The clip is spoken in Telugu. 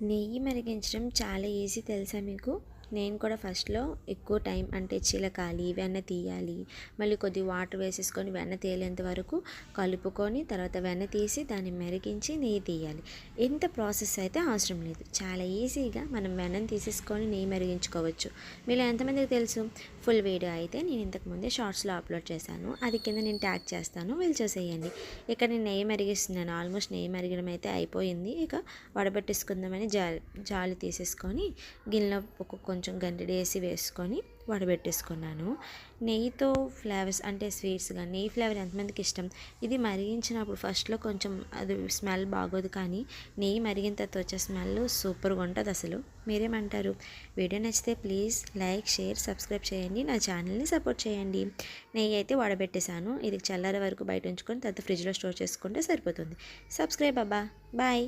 నెయ్యి మరిగించడం చాలా ఈజీ తెలుసా మీకు? నేను కూడా ఫస్ట్లో ఎక్కువ టైం అంటే చిలకాలి వెన్న తీయాలి. మళ్ళీ కొద్ది వాటర్ వేసేసుకొని వెన్న తేలేంత వరకు కలుపుకొని తర్వాత వెన్న తీసి దాన్ని మెరిగించి నెయ్యి తీయాలి. ఎంత ప్రాసెస్ అయితే అవసరం లేదు. చాలా ఈజీగా మనం వెన్నను తీసేసుకొని నెయ్యి మరిగించుకోవచ్చు. మీరు ఎంతమందికి తెలుసు? ఫుల్ వీడియో అయితే నేను ఇంతకుముందే షార్ట్స్లో అప్లోడ్ చేశాను. అది కింద నేను ట్యాగ్ చేస్తాను. వీళ్ళు చూసేయండి. ఇక్కడ నేను నెయ్యి మెరిగిస్తున్నాను. ఆల్మోస్ట్ నెయ్యి మరిగడం అయితే అయిపోయింది. ఇక వడబెట్టేసుకుందామని జాలి జాలి తీసేసుకొని గిన్నెలో ఒక్కొక్క కొంచెం గంటెడి వేసి వేసుకొని వడబెట్టేసుకున్నాను. నెయ్యితో ఫ్లేవర్స్ అంటే స్వీట్స్గా నెయ్యి ఫ్లేవర్ ఎంతమందికి ఇష్టం? ఇది మరిగించినప్పుడు ఫస్ట్లో కొంచెం అది స్మెల్ బాగోదు కానీ నెయ్యి మరిగిన తర్వాత వచ్చే స్మెల్ సూపర్గా ఉంటుంది అసలు. మీరేమంటారు? వీడియో నచ్చితే ప్లీజ్ లైక్ షేర్ సబ్స్క్రైబ్ చేయండి. నా ఛానల్ని సపోర్ట్ చేయండి. నెయ్యి అయితే వడబెట్టేశాను. ఇది చల్లారే వరకు బయట ఉంచుకొని తర్వాత ఫ్రిడ్జ్లో స్టోర్ చేసుకుంటే సరిపోతుంది. సబ్స్క్రైబ్ అబ్బా. బాయ్.